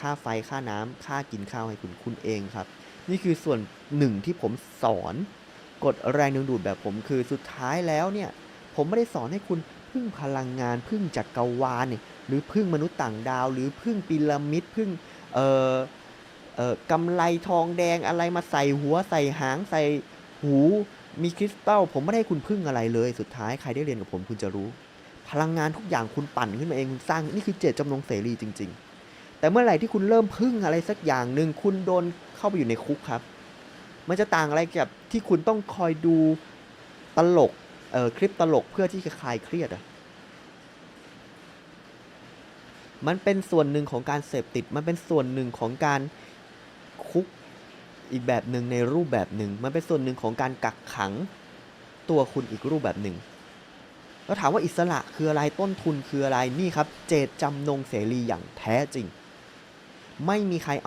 ค่าไฟค่าน้ำค่ากินข้าวให้คุณคุณเองครับ นี่คือส่วนหนึ่งที่ผมสอนกฎแรงดึงดูดแบบผมคือสุดท้ายแล้วเนี่ย ผมไม่ได้สอนให้คุณพึ่งพลังงานพึ่งจักรวาลเนี่ยหรือพึ่งมนุษย์ต่างดาว หรือพึ่งพีระมิดพึ่งเอ่อเอ่อกำไลทองแดงอะไรมาใส่หัวใส่หางใส่หูมีคริสตัลผมไม่ได้ให้คุณพึ่งอะไรเลย สุดท้ายใครได้เรียนกับผมคุณจะรู้ พลังงานทุกอย่างคุณปั่นขึ้นมาเองคุณสร้างนี่คือเจตจำนงเสรีจริง ๆ แต่เมื่อไหร่ที่คุณเริ่มพึ่งอะไรสักอย่างหนึ่งคุณโดนเข้าไปอยู่ในคุกครับ มันจะต่างอะไรกับที่คุณต้องคอยดูตลกเอ่อคลิปตลกเพื่อที่จะคลายเครียดอะมันเป็นส่วนหนึ่งของการเสพติด มันเป็นส่วนหนึ่งของการคุกอีกแบบหนึ่งในรูปแบบหนึ่ง มันเป็นส่วนหนึ่งของการกักขังตัวคุณอีกรูปแบบหนึ่ง แล้วถามว่าอิสระคืออะไรต้นทุนคืออะไรนี่ครับ เจตจำนงเสรีอย่างแท้จริง ไม่มีใครเอา